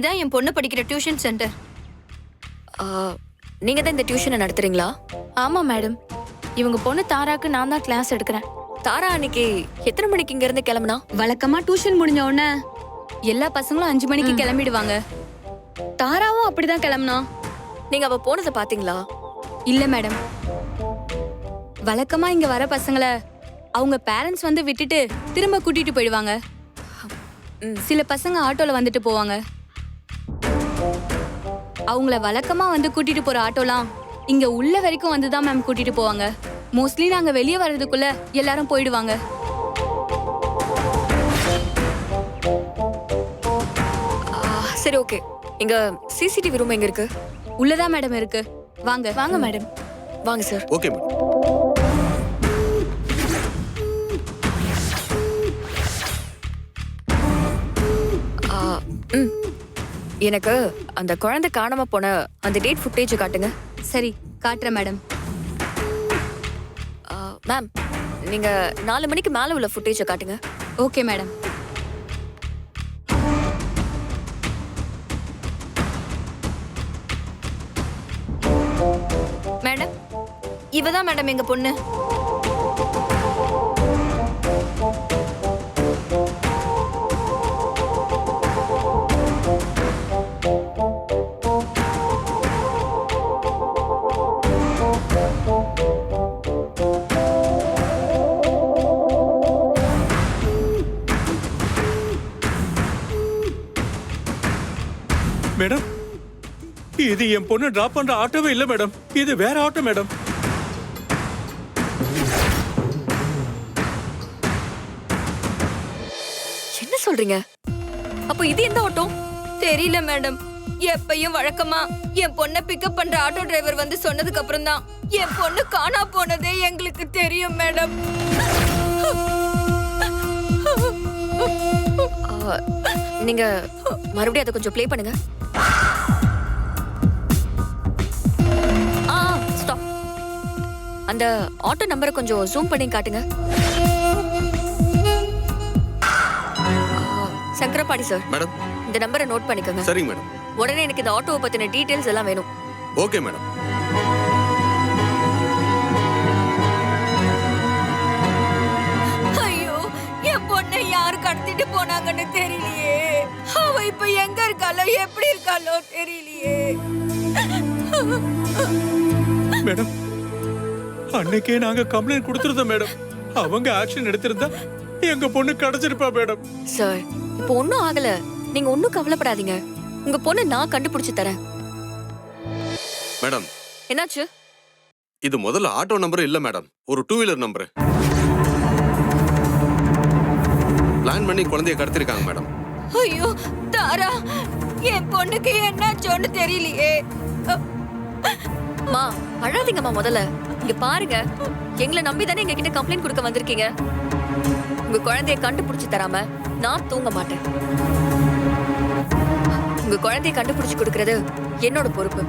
இதான் என் பொண்ணு படிக்கிற டியூஷன் சென்டர். நீங்க தான் இந்த டியூஷனை நடத்துறீங்களா? ஆமா மேடம். இவங்க பொண்ணு தாராக்கு நான் தான் கிளாஸ் எடுக்கிறேன். தாரா அன்னைக்கு எத்தனை மணிக்கு இங்க இருந்து கிளம்புனா? வழக்கமா டியூஷன் முடிஞ்ச உடனே எல்லா பசங்களும் அஞ்சு மணிக்கு கிளம்பிடுவாங்க. தாராவும் அப்படிதான் கிளம்புனா. நீங்க அவ போனதை பாத்தீங்களா? இல்ல மேடம். வழக்கமா இங்க வர பசங்களை அவங்க பேரண்ட்ஸ் வந்து விட்டுட்டு திரும்ப கூட்டிட்டு போயிடுவாங்க. சில பசங்க ஆட்டோல வந்துட்டு போவாங்க. அவங்கள வழக்கமா வந்து கூட்டிட்டு போற ஆட்டோலாம் இங்க உள்ள வரைக்கும் வந்து தான் மேம் கூட்டிட்டு போவாங்க. மோஸ்ட்லி நாங்க வெளியே வர்றதுக்குள்ள எல்லாரும் போயிடுவாங்க. ஆ, சரி ஓகே இங்க சிசிடிவி ரூம் எங்க இருக்கு? உள்ளதான் மேடம் இருக்கு. வாங்க. வாங்க மேடம் வாங்க சார் ஓகே மேடம் ஆ, ம். எனக்கு அந்த குழந்தை காணாம போன அந்த டேட் ஃபுட்டேஜ் காட்டுங்க. சரி காட்டுறேன் மேடம். மேம் நீங்க நாலு மணிக்கு மேல உள்ள ஃபுட்டேஜை காட்டுங்க. Okay madam. மேடம் இவ தான் மேடம் எங்க பொண்ணு. மேடம். இது என் பொண்ணு டிராப் பண்ற ஆட்டோவே இல்ல மேடம். இது வேற ஆட்டோ மேடம். என்ன சொல்றீங்க? அப்போ இது எந்த ஆட்டோ? தெரியல மேடம். எப்பயும் வழக்கமா என் பொண்ணை பிக்கப் பண்ற ஆட்டோ டிரைவர் வந்து சொன்னதுக்கு அப்புறம் தான் என் பொண்ணு காணா போனதே எங்களுக்கு தெரியும் மேடம். ஆ, நீங்க மறுபடியும் அதை கொஞ்சம் ப்ளே பண்ணுங்க. ஆ ஸ்டாப் அந்த ஆட்டோ நம்பரை கொஞ்சம் ஜூம் பண்ணி காட்டுங்க. Sankarapadi sir madam. இந்த நம்பரை நோட் பண்ணிக்கோங்க. சரிங்க மேடம். உடனே எனக்கு இந்த ஆட்டோவை பத்தின டீடைல்ஸ் எல்லாம் வேணும். Okay madam. ஐயோ என் பொண்ணை யாரு கடத்திட்டு போனாங்கன்னு தெரியலையே. அவ இப்ப எங்க இருக்காளோ எப்படி இருக்காளோ தெரியலையே. மேடம் அன்னைக்கே நாங்க கம்ப்ளைண்ட் கொடுத்துருந்தோம் மேடம். அவங்க ஆக்ஷன் எடுத்திருந்தா எங்க பொண்ணு கிடைச்சிருப்பா மேடம். சார் இப்போ ஒன்றும் ஆகல. நீங்க ஒன்றும் கவலைப்படாதீங்க. உங்க பொண்ணு நான் கண்டுபிடிச்சு தரேன். மேடம். என்னாச்சு? இது முதல்ல ஆட்டோ நம்பர் இல்ல மேடம். ஒரு டூ வீலர் நம்பர் பிளான் பண்ணி குழந்தைய கடத்திருக்காங்க மேடம். ஐயோ தாரா என் பொண்ணுக்கு என்னாச்சோன்னு தெரியலையே. மா அழாதீங்கம்மா முதல்ல. இங்க பாருங்க எங்களை நம்பி தானே எங்க கிட்ட கம்ப்ளைண்ட் கொடுக்க வந்திருக்கீங்க. உங்க குழந்தைய கண்டுபிடிச்சு தராம நான் தூங்க மாட்டேன். உங்க குழந்தைய கண்டுபிடிச்சு கொடுக்கறது என்னோட பொறுப்பு.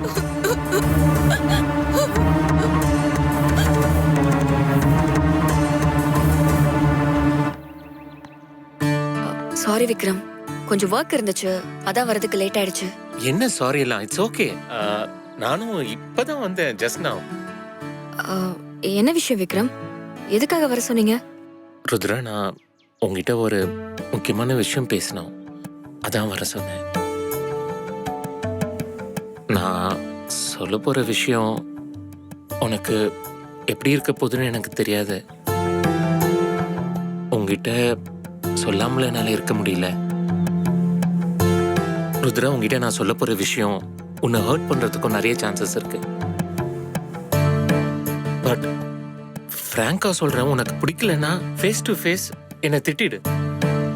சாரி விக்ரம். கொஞ்சம் ஒர்க் இருந்துச்சு. அதான் வரதுக்கு லேட் ஆயிடுச்சு. என்ன சாரி எல்லாம் இட்ஸ் ஓகே நானும் இப்பதான் வந்தேன் ஜஸ்ட் அஹ், என்ன விஷயம் விக்ரம்? எதுக்காக வர சொன்னீங்க? ருத்ரா நான் உங்ககிட்ட ஒரு முக்கியமான விஷயம் பேசணும். அதான் வர சொன்னேன். நான் சொல்ல போற விஷயம் உனக்கு எப்படி இருக்க போகுதுன்னு எனக்கு தெரியாது. உங்ககிட்ட சொல்லாமல என்னால இருக்க முடியல. ருத்ரா உங்ககிட்ட நான் சொல்ல போற விஷயம் உன்னை ஹர்ட் பண்றதுக்கும் நிறைய சான்சஸ் இருக்கு. பட் ஃப்ராங்கா சொல்றேன் உனக்கு பிடிக்கலன்னா ஃபேஸ் டு ஃபேஸ் என்னை திட்டிடு.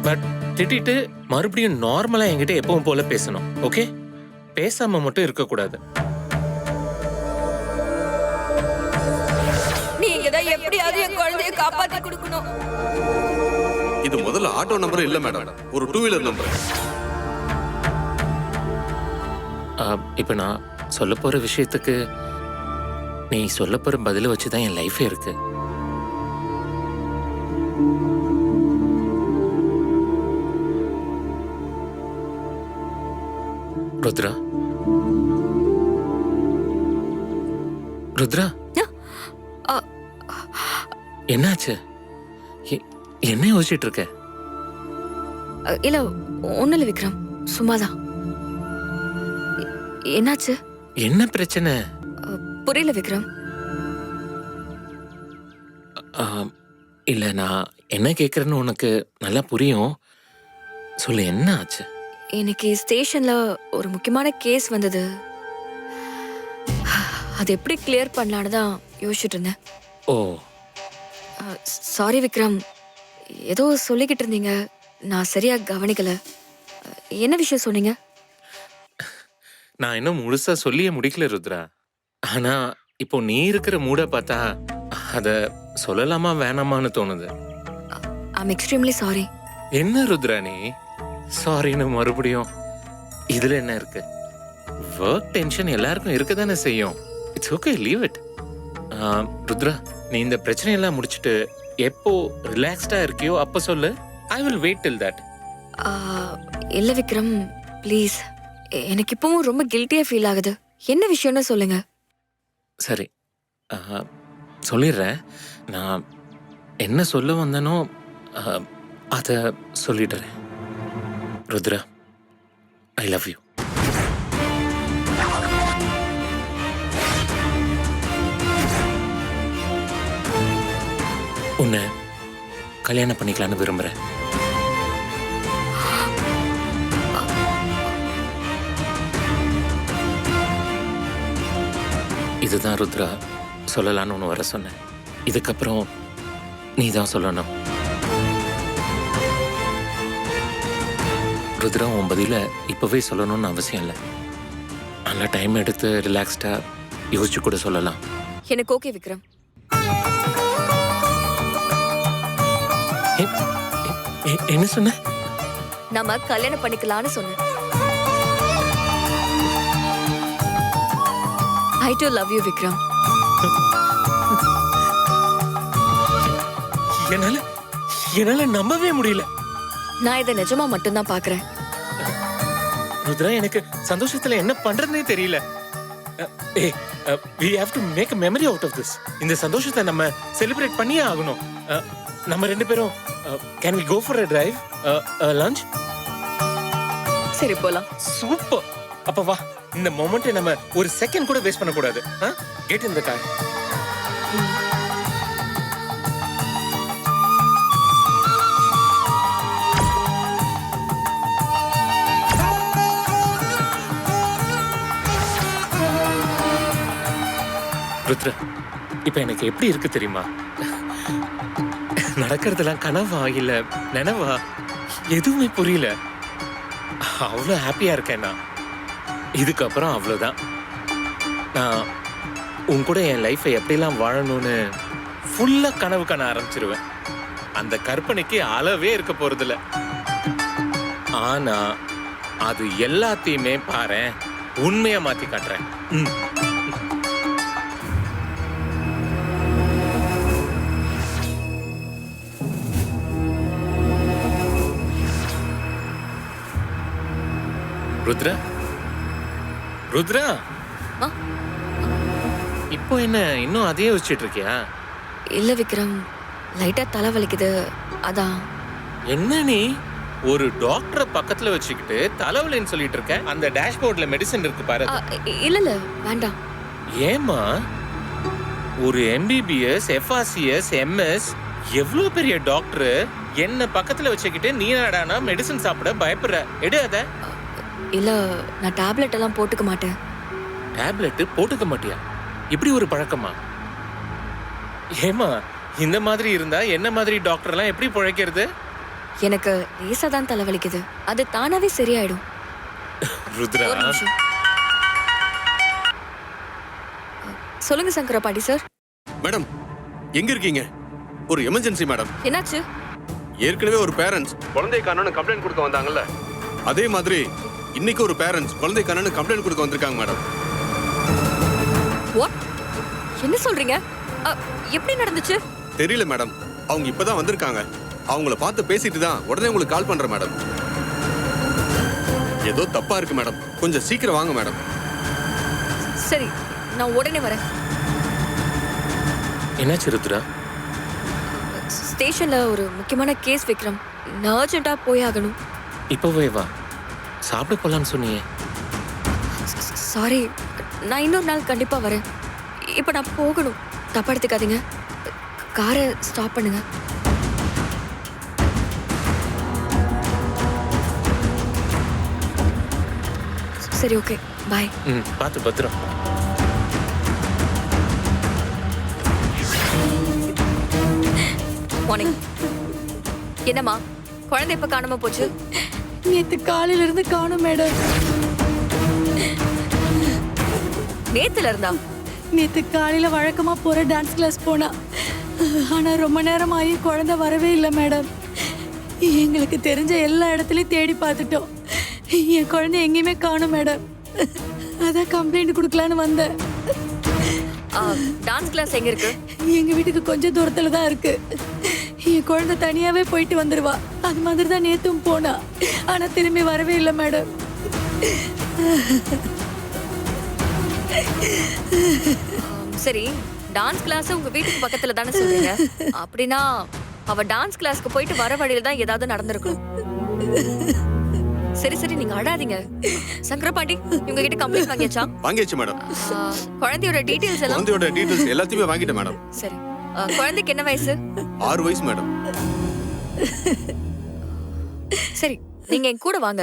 பட் திட்டிட்டு மறுபடியும் நார்மலா என்கிட்ட எப்பவும் போல பேசணும் ஓகே பேசாம மட்டும் இருக்கக்கூடாது. நீங்க தான் எப்படியாவது என் குழந்தைய காப்பாத்தி கொடுக்கணும். இது முதல்ல ஆட்டோ நம்பர் இல்ல மேடம் ஒரு டூ வீலர் நம்பர். இப்போ நான் சொல்ல போற விஷயத்துக்கு நீ சொல்ல போற பதில வச்சு தான் என் லைஃபே இருக்கு. ருத்ரா? ருத்ரா? என்னாச்சு? என்ன யோசிச்சுட்டு இருக்க? இல்ல ஒண்ணும் இல்ல விக்ரம். சும்மாதான். என்னாச்சு? என்ன பிரச்சனை? புரியல விக்ரம். இல்ல நான் என்ன கேக்குறேன்னு உனக்கு நல்லா புரியும். சொல்லு என்ன ஆச்சு? இன்னைக்கு ஸ்டேஷன்ல ஒரு முக்கியமான கேஸ் வந்தது. அது எப்படி கிளியர் பண்ணலான்னு தான் யோசிச்சுட்டு இருந்தேன். ஓ. சாரி விக்ரம். ஏதோ சொல்லிக்கிட்டு இருந்தீங்க. நான் சரியா கவனிக்கல. என்ன விஷயம் சொன்னீங்க? நான் இன்னும் முழுசா சொல்லியே முடிக்கல ருத்ரா. ஆனா இப்போ நீ இருக்கிற மூட பார்த்தா அத சொல்லலாமா வேணாமான்னு தோணுது. ஐம் எக்ஸ்ட்ரீம்லி சாரி என்ன ருத்ரா நீ? சாரின்னு மறுபடியும் இதுல என்ன இருக்கு? ஒர்க் டென்ஷன் எல்லாருக்கும் இருக்க தானே செய்யும் it's okay leave it Rudra நீ இந்த பிரச்சனையெல்லாம் முடிச்சிட்டு எப்போ ரிலாக்ஸ்டா இருக்கியோ அப்ப சொல்லு. I will wait till that இல்ல விக்ரம் ப்ளீஸ் எனக்கு இப்பவும் ரொம்ப கில்ட்டியா ஃபீல் ஆகுது. என்ன விஷயம்னு சொல்லுங்க. சரி. சொல்லிடுறேன். நான் என்ன சொல்ல வந்தனோ அதை சொல்லிடுறேன். ருத்ரா ஐ லவ் யூ உன்னை கல்யாணம் பண்ணிக்கலான்னு விரும்புகிறேன் இதுதான் ருத்ரா. சொல்லலான்னு ஒன்று வர சொன்னேன். இதுக்கப்புறம் நீ தான் சொல்லணும். ருத்ரா உன் பதில இப்பவே சொல்லணும்னு அவசியம் இல்லை. நல்லா டைம் எடுத்து ரிலாக்ஸ்டா யோசிச்சு கூட சொல்லலாம். எனக்கு ஓகே விக்ரம். என்ன சொன்ன? நாம கல்யாணம் பண்ணிக்கலாம்னு சொன்னேன். I do love you Vikram என்னால என்னால நம்பவே முடியல. நான் இதை நிஜமா மட்டும்தான் பாக்குறேன் ருத்ரா எனக்கு சந்தோஷத்துல என்ன பண்றதுனே தெரியல. Hey we have to make a memory out of this இந்த சந்தோஷத்தை நம்ம செலிப்ரேட் பண்ணியே ஆகணும். அஹ், நம்ம ரெண்டு பேரும் can we go for a drive lunch சரி போலாம். சூப்பர். அப்ப வா. இந்த மொமெண்ட்டை நம்ம ஒரு செகண்ட் கூட வேஸ்ட் பண்ணக்கூடாது. கெட் இந்த கார் ருத்ரா இப்ப எனக்கு எப்படி இருக்கு தெரியுமா? நடக்கிறதெல்லாம் கனவா இல்ல நினவா? எதுவுமே புரியல. அவ்வளோ ஹாப்பியா இருக்கேன் நான். இதுக்கப்புறம் அவ்வளோதான் நான் உன் கூட என் லைஃப்பை எப்படிலாம் வாழணும்னு ஃபுல்லா கனவு காண ஆரம்பிச்சிருவேன். அந்த கற்பனைக்கு அளவே இருக்க போறதில்ல. ஆனா அது எல்லாத்தையுமே பாரேன் உண்மையை மாத்தி காட்டுறேன். ம். ருத்ரா? ருத்ரா? இப்போ என்ன இன்னும் அதே யோசிச்சுட்டு இருக்கியா? இல்ல விக்ரம் லைட்டா தலை வலிக்குது. அதான். என்ன நீ? ஒரு டாக்டரை பக்கத்துல வச்சுக்கிட்டு தலைவலின்னு சொல்லிட்டு இருக்க. அந்த டேஷ்போர்ட்ல மெடிசன் இருக்கு பாரு. இல்ல இல்ல வேண்டாம். ஏமா ஒரு எம்பிபிஎஸ் எஃப்ஆர்சிஎஸ் எம்எஸ் எவ்வளவு பெரிய டாக்டர்? என்ன பக்கத்துல வச்சுக்கிட்டு நீ நாடானா மெடிசன் சாப்பிட பயப்படுற? எடு அத. இல்ல நான் டேப்லெட் எல்லாம் போட்டுக்க மாட்டேன். டேப்லெட் போட்டுக்க மாட்டியா? இப்படி ஒரு பழக்கமா? ஏமா இந்த மாதிரி இருந்தா என்ன மாதிரி டாக்டர்லாம் எப்படி பிழைக்கிறது? எனக்கு லேசா தான் தலை வலிக்குது அது தானாவே சரியாயிடும். ருத்ரா. ஒரு நிமிஷம். சொல்லுங்க சங்கர பாட்டி சார். மேடம் எங்க இருக்கீங்க? ஒரு எமர்ஜென்சி மேடம். என்னாச்சு? ஏற்கனவே ஒரு பேரண்ட்ஸ் குழந்தை காணோன்னு கம்ப்ளைண்ட் கொடுக்க வந்தாங்கல்ல. அதே மாதிரி இன்னைக்கு ஒரு பேரண்ட்ஸ் குழந்தை காணோன்னு கம்ப்ளைண்ட் கொடுக்க வந்திருக்காங்க மேடம் வாட் என்ன சொல்றீங்க? அ, எப்படி நடந்துச்சு? தெரியல மேடம் அவங்க இப்பதான் வந்திருக்காங்க. அவங்கள பார்த்து பேசிட்டு தான் உடனே உங்களுக்கு கால் பண்றேன் மேடம் ஏதோ தப்பா இருக்கு மேடம் கொஞ்சம் சீக்கிரம் வாங்க மேடம் சரி நான் உடனே வரேன். என்னாச்சு ருத்ரா? ஸ்டேஷன்ல ஒரு முக்கியமான கேஸ் விக்ரம் நான் அர்ஜென்ட்டா போய் ஆகணும். இப்போவே வா சாப்பிட போலான்னு சொன்னியே. சாரி நான் இன்னொரு நாள் கண்டிப்பா வரேன். இப்போ நான் போகணும். தப்பா எடுத்துக்காதீங்க. காரை ஸ்டாப் பண்ணுங்க. சரி ஓகே பாய் ம் பார்த்து பத்திரம். மார்னிங் என்னம்மா? குழந்தை இப்ப காணாம போச்சு? நேத்து காலையில இருந்து காணும் மேடம். நேத்துல இருந்தா? நேத்து காலையில வழக்கமா போற டான்ஸ் கிளாஸ் போனா. ஆனா ரொம்ப நேரம் ஆகி குழந்தை வரவே இல்லை மேடம். எங்களுக்கு தெரிஞ்ச எல்லா இடத்துலயும் தேடி பார்த்துட்டோம். என் குழந்தை எங்கேயுமே காணும் மேடம். அதான் கம்ப்ளைண்ட் கொடுக்கலான்னு வந்தேன். டான்ஸ் கிளாஸ் எங்க இருக்கு? எங்க வீட்டுக்கு கொஞ்சம் தூரத்துல தான் இருக்கு. என் குழந்தை தனியாவே போயிட்டு வந்துருவா. அது மாதிரி தான் நேத்தும் போனா. ஆனா திரும்பி வரவே இல்லை மேடம். சரி. டான்ஸ் கிளாஸ் உங்க வீட்டுக்கு பக்கத்துல தானே சொல்றீங்க? அப்படின்னா அவ டான்ஸ் கிளாஸ்க்கு போயிட்டு வர வழியில தான் ஏதாவது நடந்திருக்கும் சரி சரி நீங்க அழாதீங்க. சங்கரபாண்டி இவங்க கிட்ட கம்ப்ளைண்ட் வாங்கியாச்சா? வாங்கியாச்சு மேடம். குழந்தையோட டீடைல்ஸ் எல்லாம்? குழந்தையோட டீடைல்ஸ் எல்லாத்தையுமே வாங்கிட்டேன் மேடம். சரி. ஆ, குழந்தைக்கு என்ன வயசு? ஆறு வயசு மேடம். சரி நீங்க என் கூட வாங்க.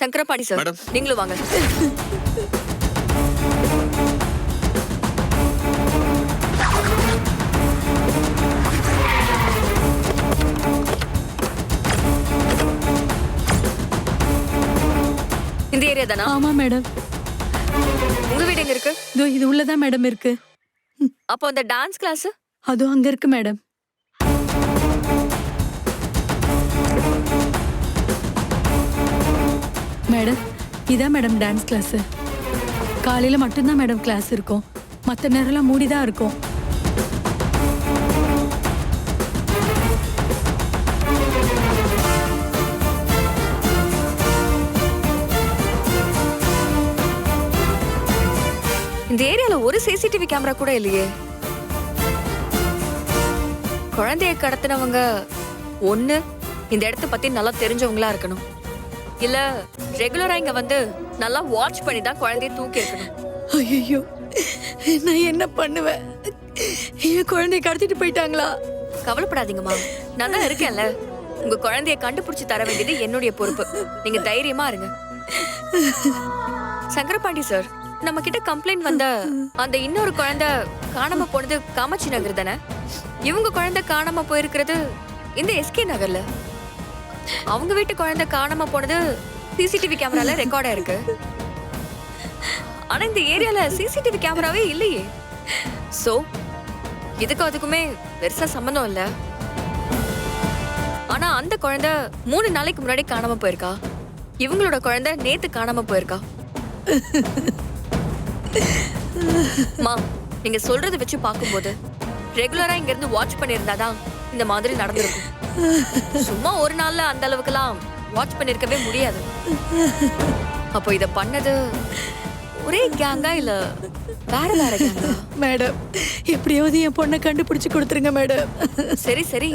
சங்கரபாண்டி சார். நீங்களும் வாங்க. இந்த ஏரியா தானா? ஆமா மேடம். உங்க வீடு எங்க இருக்கு? இதோ இது உள்ளதான் மேடம் இருக்கு. அப்போ அந்த டான்ஸ் கிளாஸ் அதுவும் அங்க இருக்கு மேடம். மேடம் இதான் மேடம் டான்ஸ் கிளாஸு காலையில் மட்டும்தான் மேடம் கிளாஸ் இருக்கும். மற்ற நேரம்லாம் மூடி தான் இருக்கும். இந்த ஏரியால ஒரு சிசிடிவி கேமரா கூட இல்லையே. குழந்தைய கடத்தினவங்க ஒண்ணு இந்த இடத்த பத்தி நல்லா தெரிஞ்சவங்களா இருக்கணும். இல்ல ரெகுலரா இங்க வந்து நல்லா வாட்ச் பண்ணி தான் குழந்தைய தூக்கி இருக்கணும் ஐயோ நான் என்ன பண்ணுவேன் என் குழந்தைய கடத்திட்டு போயிட்டாங்களா? கவலைப்படாதீங்கம்மா நான் தான் இருக்கேன்ல. உங்க குழந்தைய கண்டுபிடிச்சு தர வேண்டியது என்னுடைய பொறுப்பு. நீங்க தைரியமா இருங்க. சங்கரபாண்டி சார் நம்ம கிட்ட கம்ப்ளைண்ட் வந்த அந்த இன்னொரு குழந்தை காணாம போனது காமாட்சி நகர் தானே? இவங்க குழந்தை காணாம போயிருக்கிறது இந்த எஸ்கே நகர்ல. அவங்க வீட்டு குழந்தை காணாம போனது சிசிடிவி கேமரால ரெக்கார்ட் இருக்கு. ஆனா இந்த ஏரியால சிசிடிவி கேமராவே இல்லையே. சோ இதுக்கும் அதுக்குமே பெருசா சம்மந்தம் இல்ல. ஆனா அந்த குழந்தை மூணு நாளைக்கு முன்னாடி காணாம போயிருக்கா. இவங்களோட குழந்தை நேத்து காணாம போயிருக்கா. மா நீங்க சொல்றத வச்சு பார்க்கும்போது ரெகுலரா இங்க இருந்து வாட்ச் பண்ணியிருந்தாதான் இந்த மாதிரி நடந்திருக்கும். சும்மா ஒரு நாள்ல அந்த அளவுக்குலாம் வாட்ச் பண்ணிருக்கவே முடியாது. அப்போ இத பண்ணது ஒரே கேங்கா இல்ல வேற வேற கேங்கா மேடம் எப்படியாவது என் பொண்ணை கண்டுபிடிச்சு கொடுத்துருங்க மேடம். சரி சரி.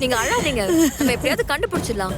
நீங்க அழாதீங்க. நம்ம எப்படியாவது கண்டுபிடிச்சிடலாம்.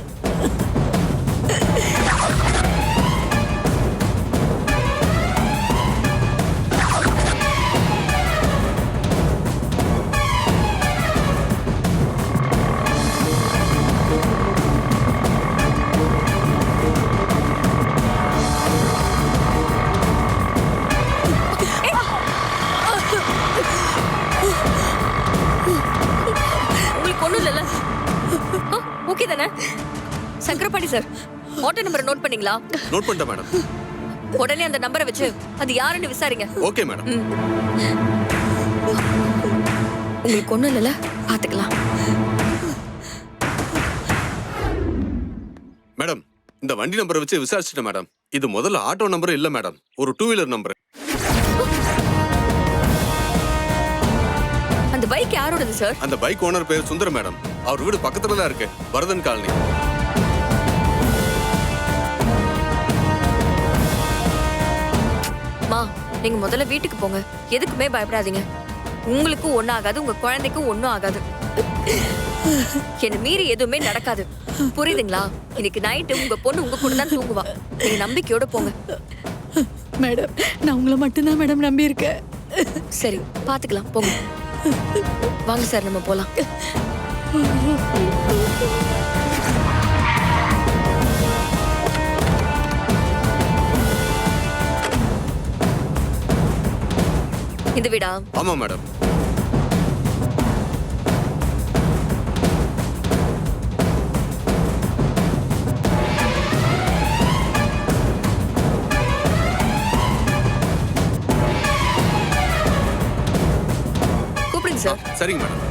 நம்பர் நோட் பண்ணிட்டேன் மேடம் உடனே அந்த நம்பரை வச்சு அது யாருன்னு விசாரிங்க. ஓகே மேடம் உங்களுக்கு ஒண்ணும் இல்லைல்ல? பாத்துக்கலாம். மேடம் இந்த வண்டி நம்பரை வச்சு விசாரிச்சுட்டேன் மேடம் இது முதல்ல ஆட்டோ நம்பர் இல்ல மேடம் ஒரு டூ வீலர் நம்பர் அந்த பைக் யாரோடது சார் அந்த பைக் ஓனர் பேர் சுந்தரம் மேடம் அவர் வீடு பக்கத்துல தான் இருக்கு. வரதன் காலனி. நீங்க முதல்ல வீட்டுக்கு போங்க. எதுக்குமே பயப்படாதீங்க. உங்களுக்கும் ஒண்ணும் ஆகாது உங்க குழந்தைக்கும் ஒண்ணும் ஆகாது. என்ன மீறி எதுவுமே நடக்காது. புரியுதுங்களா? இன்னைக்கு நைட்டு உங்க பொண்ணு உங்க கூட தான் தூங்குவா. நீங்க நம்பிக்கையோட போங்க. மேடம் நான் உங்களை மட்டும்தான் மேடம் நம்பியிருக்கேன் சரி பாத்துக்கலாம். போங்க. வாங்க சார் நம்ம போலாம். இந்த வீடா. ஆமா மேடம். கூப்பிடுங்க சார். சரிங்க மேடம்.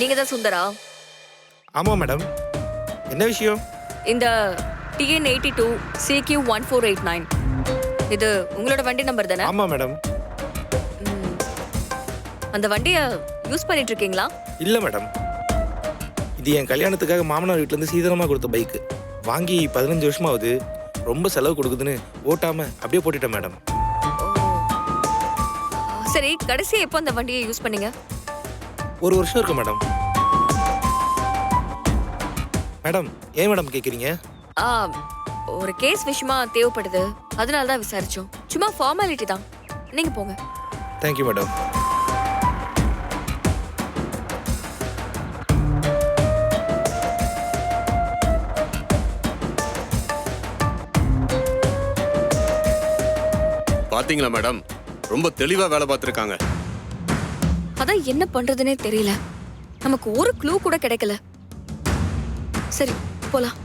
நீங்க தான் சுந்தரா? ஆமாம் மேடம். என்ன விஷயம்? இந்த TN eighty two CQ one four eight nine இது உங்களோட வண்டி நம்பர் தானே? ஆமாம் மேடம். அந்த வண்டியை யூஸ் பண்ணிட்டு இருக்கீங்களா? இல்லை மேடம். இது என் கல்யாணத்துக்காக மாமனார் வீட்டிலேருந்து சீதனமாக கொடுத்த பைக்கு. வாங்கி பதினஞ்சு வருஷமாவது ரொம்ப செலவு கொடுக்குதுன்னு ஓட்டாமல் அப்படியே போட்டுட்டேன் மேடம். சரி கடைசியா எப்போ அந்த வண்டியை யூஸ் பண்ணீங்க? ஒரு வருஷம் இருக்கு மேடம். மேடம் ஏன் மேடம் கேட்குறீங்க ஆ ஒரு கேஸ் விஷயமா தேவைப்படுது. அதனால தான் விசாரிச்சோம். சும்மா ஃபார்மாலிட்டி தான். நீங்க போங்க. தேங்க்யூ மேடம் பாத்தீங்களா மேடம்? ரொம்ப தெளிவா வேலை பார்த்துருக்காங்க. அதான் என்ன பண்றதுனே தெரியல. நமக்கு ஒரு க்ளூ கூட கிடைக்கல. சரி போலாம்.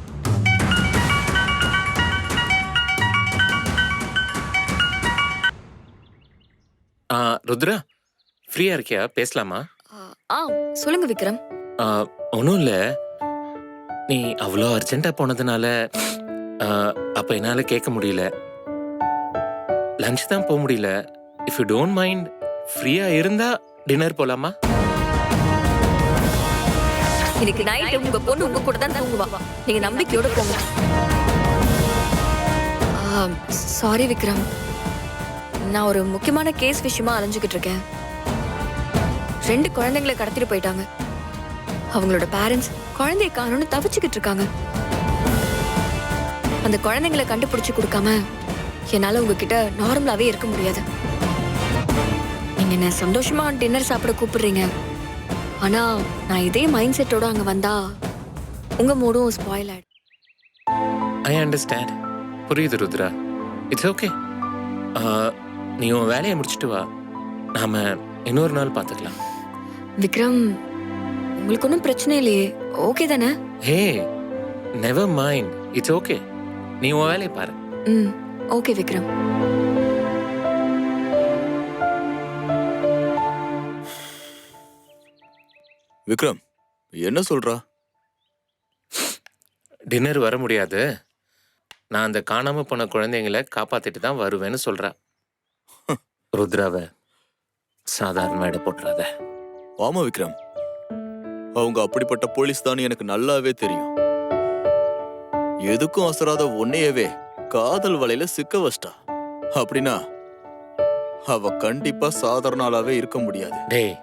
ஆ, ருத்ரா ஃப்ரீயா இருக்கியா? பேசலாமா? ஆ, சொல்லுங்க விக்ரம். ஒன்றும் இல்லை. நீ அவ்வளோ அர்ஜென்ட்டாக போனதுனால அப்ப என்னால் கேட்க முடியல. லஞ்ச் தான் போக முடியல. இஃப் யூ டோன்ட் மைண்ட் ஃப்ரீயாக இருந்தா டின்னர் போலாமா? இன்னைக்கு நைட்டு உங்க பொண்ணு உங்க கூட தான் தூங்குவா. நீங்க நம்பிக்கையோட போங்க. சாரி விக்ரம். நான் ஒரு முக்கியமான கேஸ் விஷயமா அலைஞ்சுக்கிட்டு இருக்கேன். ரெண்டு குழந்தைங்களை கடத்திட்டு போயிட்டாங்க. அவங்களோட பேரண்ட்ஸ் குழந்தைய காணும்னு தவிச்சுக்கிட்டு இருக்காங்க. அந்த குழந்தைங்களை கண்டுபிடிச்சு கொடுக்காம என்னால உங்ககிட்ட நார்மலாவே இருக்க முடியாது. நீங்க என்ன சந்தோஷமா டின்னர் சாப்பிட கூப்பிடுறீங்க? ஆனா நான் இதே மைண்ட் செட்டோட அங்க வந்தா உங்க மூடும் ஸ்பாயில் ஆயிடும். ஐ அண்டர்ஸ்டாண்ட் புரியுது ருத்ரா. இட்ஸ் ஓகே நீ உன் வேலையை முடிச்சிட்டு வா. நாம இன்னொரு நாள் பார்த்துக்கலாம் விக்ரம் உங்களுக்கு ஒன்றும் பிரச்சனை இல்லையே. ஓகே தானே? Hey never mind it's okay நீ உன் வேலையை பாரு. ம் ஓகே விக்ரம். விக்ரம் என்ன சொல்றா? டின்னர் வர முடியாது. நான் அந்த காணாம போன குழந்தைங்களை காப்பாத்திட்டு தான் வருவேன்னு சொல்றா. ருத்ராவை சாதாரண இட போட்டுறாத. ஆமா விக்ரம். அவங்க அப்படிப்பட்ட போலீஸ் தான் எனக்கு நல்லாவே தெரியும். எதுக்கும் அசராத உன்னையவே காதல் வலையில சிக்க வச்சிட்டா. அப்படின்னா அவ கண்டிப்பா சாதாரண ஆளாவே இருக்க முடியாது. டேய்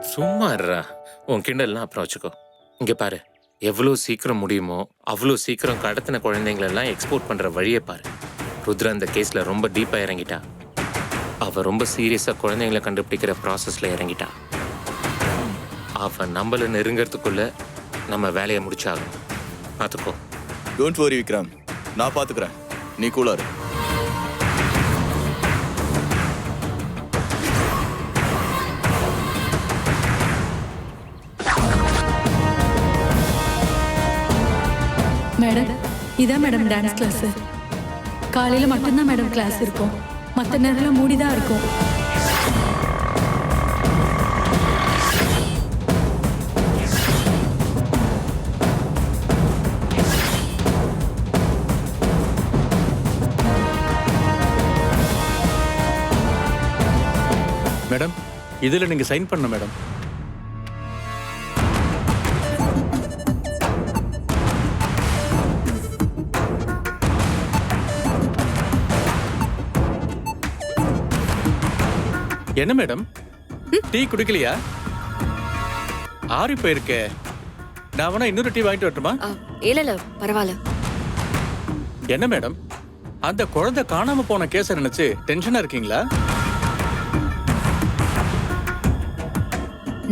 சும்மா இருடா உன் கிண்டல்லாம் அப்புறம் வச்சுக்கோ. இங்க பாரு எவ்வளோ சீக்கிரம் முடியுமோ அவ்வளோ சீக்கிரம் கடத்தின குழந்தைங்களெல்லாம் எக்ஸ்போர்ட் பண்ணுற வழியை பாரு. ருத்ரா அந்த கேஸில் ரொம்ப டீப்பாக இறங்கிட்டா. அவள் ரொம்ப சீரியஸாக குழந்தைங்களை கண்டுபிடிக்கிற ப்ராசஸில் இறங்கிட்டா. அவள் நம்மளை நெருங்கறதுக்குள்ள நம்ம வேலையை முடிச்சாகணும். பார்த்துக்கோ. Don't worry Vikram. நான் பார்த்துக்குறேன். நீ கூலாரு இதான் மேடம் டான்ஸ் கிளாஸ் காலையில மட்டும்தான் மேடம் கிளாஸ் இருக்கும். மற்ற நேரம்லாம் மூடி தான் இருக்கும். மேடம் இதில் நீங்கள் சைன் பண்ண மேடம் என்ன மேடம்? டீ குடிக்கலையா? ஆறி போயிருக்கே. நான் வேணா இன்னொரு டீ வாங்கிட்டு வரட்டுமா? இல்ல இல்ல பரவாயில்ல. என்ன மேடம்? அந்த குழந்தை காணாம போன கேஸ நினைச்சு டென்ஷனா இருக்கீங்களா?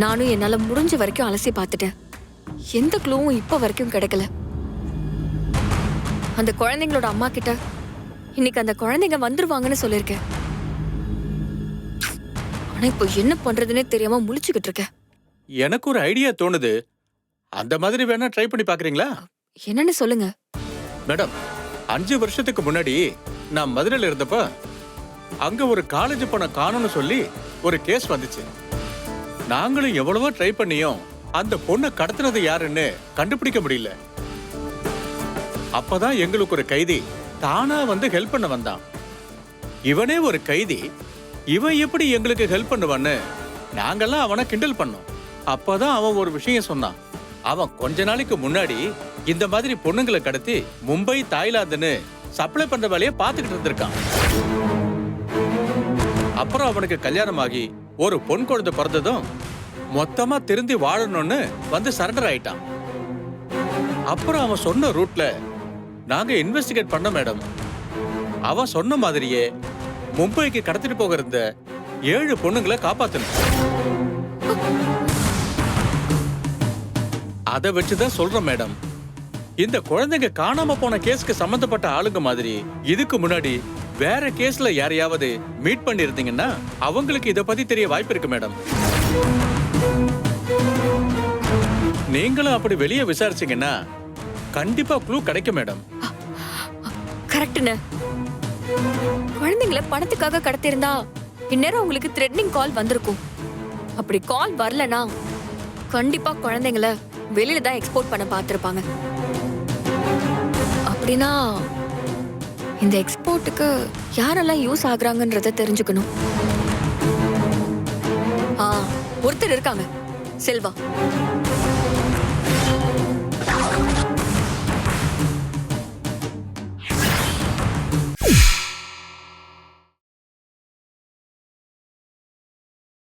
நானும் என்னால முடிஞ்ச வரைக்கும் அலசி பார்த்துட்டேன். எந்த க்ளூவும் இப்ப வரைக்கும் கிடைக்கல. அந்த குழந்தைங்களோட அம்மா கிட்ட இன்னைக்கு அந்த குழந்தைங்க வந்துருவாங்கன்னு சொல்லியிருக்கேன். ஆனா இப்போ என்ன பண்றதுன்னே தெரியாம முழிச்சுக்கிட்டு இருக்கேன். எனக்கு ஒரு ஐடியா தோணுது. அந்த மாதிரி வேணா ட்ரை பண்ணி பாக்குறீங்களா? என்னன்னு சொல்லுங்க. மேடம் அஞ்சு வருஷத்துக்கு முன்னாடி நான் மதுரையில இருந்தப்ப அங்க ஒரு காலேஜ் பொண்ணை காணும்னு சொல்லி ஒரு கேஸ் வந்துச்சு. நாங்களும் எவ்வளவோ ட்ரை பண்ணியும் அந்த பொண்ணை கடத்தினது யாருன்னு கண்டுபிடிக்க முடியல. அப்பதான் எங்களுக்கு ஒரு கைதி தானா வந்து ஹெல்ப் பண்ண வந்தான். இவனே ஒரு கைதி இவன் எப்படி எங்களுக்கு ஹெல்ப் பண்ணுவான்னு? நாங்கெல்லாம் அவனை கிண்டல் பண்ணோம். அப்பதான் அவன் ஒரு விஷயம் சொன்னான். அவன் கொஞ்ச நாளைக்கு முன்னாடி இந்த மாதிரி பொண்ணுங்களை கடத்தி மும்பை தாய்லாந்துன்னு சப்ளை பண்ற வேலையை பார்த்துக்கிட்டு இருந்திருக்கான். அப்புறம் அவனுக்கு கல்யாணம் ஆகி ஒரு பொன் குழந்தை பிறந்ததும் மொத்தமா திருந்தி வாழணும்னு வந்து சரண்டர் ஆயிட்டான். அப்புறம் அவன் சொன்ன ரூட்ல நாங்க இன்வெஸ்டிகேட் பண்ண மேடம் அவன் சொன்ன மாதிரியே மும்பைக்கு கடத்திட்டு போக இருந்த ஏழு பொண்ணுங்களை காப்பாத்தணும். அதை வச்சுதான் சொல்றேன் மேடம். இந்த குழந்தைங்க காணாம போன கேஸ்க்கு சம்பந்தப்பட்ட ஆளுங்க மாதிரி இதுக்கு முன்னாடி வேற கேஸ்ல யாரையாவது மீட் பண்ணிருந்தீங்கன்னா அவங்களுக்கு இதை பத்தி தெரிய வாய்ப்பு இருக்கு மேடம். நீங்களும் அப்படி வெளியே விசாரிச்சீங்கன்னா கண்டிப்பா க்ளூ கிடைக்கும் மேடம். கரெக்டுண்ணே குழந்தைங்கள பணத்துக்காக கடத்திருந்தா இந்நேரம் உங்களுக்கு த்ரெட்னிங் கால் வந்திருக்கும். அப்படி கால் வரலனா கண்டிப்பா குழந்தைங்கள வெளியில தான் எக்ஸ்போர்ட் பண்ண பார்த்துருப்பாங்க. அப்படின்னா இந்த எக்ஸ்போர்ட்டுக்கு யாரெல்லாம் யூஸ் ஆகுறாங்கன்றத தெரிஞ்சுக்கணும். ஆ ஒருத்தர் இருக்காங்க செல்வா.